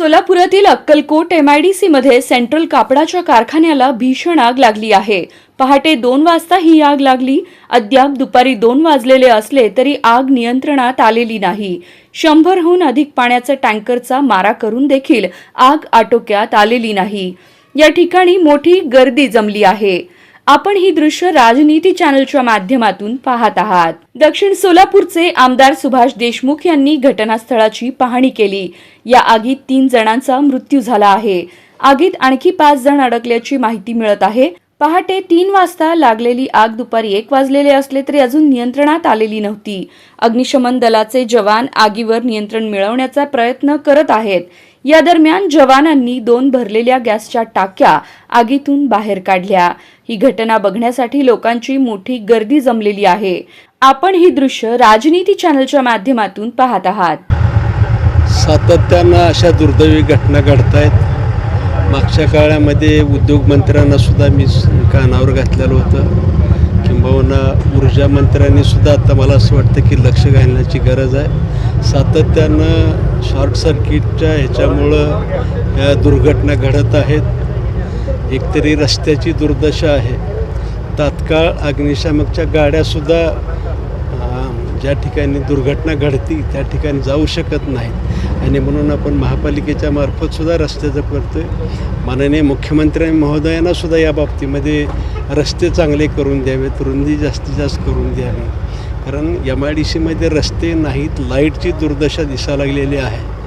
सोलापुरातील Akkalkot MIDC मध्ये central कापडाच्या कारखान्याला भीषण आग लागली आहे. पहाटे दोन वाजता ही आग लागली. अद्याप दुपारी दोन वाजलेले असले तरी आग नियंत्रणात आलेली नाही. शंभरहून अधिक पाण्याचा टँकरचा मारा करून देखील आग आटोक्यात आलेली नाही. या ठिकाणी मोठी गर्दी जमली आहे. आपण ही दृश्य राजनीती चॅनलच्या माध्यमातून पाहत आहात. दक्षिण सोलापूरचे आमदार सुभाष देशमुख यांनी घटनास्थळाची पाहणी केली. या आगीत तीन जणांचा मृत्यू झाला आहे. आगीत आणखी पाच जण अडकल्याची माहिती मिळत आहे. पहाटे तीन वाजता लागलेली आग दुपारी एक वाजलेले असले तरी अजून नियंत्रणात आलेली नव्हती. अग्निशमन दलाचे जवान आगीवर नियंत्रण मिळवण्याचा प्रयत्न करत आहेत. या दरम्यान जवानांनी दोन भरलेल्या गॅसच्या टाक्या आगीतून बाहेर काढल्या. ही घटना बघण्यासाठी लोकांची मोठी गर्दी जमलेली आहे. आपण ही दृश्य राजनीती चॅनलच्या माध्यमातून पाहत आहात. सातत्यानं अशा दुर्दैवी घटना घडत आहेत मागच्या काळामध्ये उद्योगमंत्र्यांना सुद्धा मी कानावर घातलेलं होतं. किंबहुना ऊर्जा मंत्र्यांनी सुद्धा आता मला असं वाटतं की लक्ष घालण्याची गरज आहे. सातत्यानं शॉर्ट सर्किटच्या ह्याच्यामुळं या दुर्घटना घडत आहेत. एकतरी रस्त्याची दुर्दशा आहे. तात्काळ अग्निशामकच्या गाड्यासुद्धा ज्या ठिकाणी दुर्घटना घडती त्या ठिकाणी जाऊ शकत नाहीत. आणि म्हणून आपण महापालिकेच्या मार्फतसुद्धा रस्त्याचं रस्त्याचं करतोय माननीय मुख्यमंत्री महोदयांनासुद्धा या बाबतीमध्ये रस्ते चांगले करून द्यावेत रुंदी जास्तीत जास्त करून द्यावी. कारण एम आय डी सीमध्ये रस्ते नाहीत लाईटची दुर्दशा दिसा लागलेली आहे.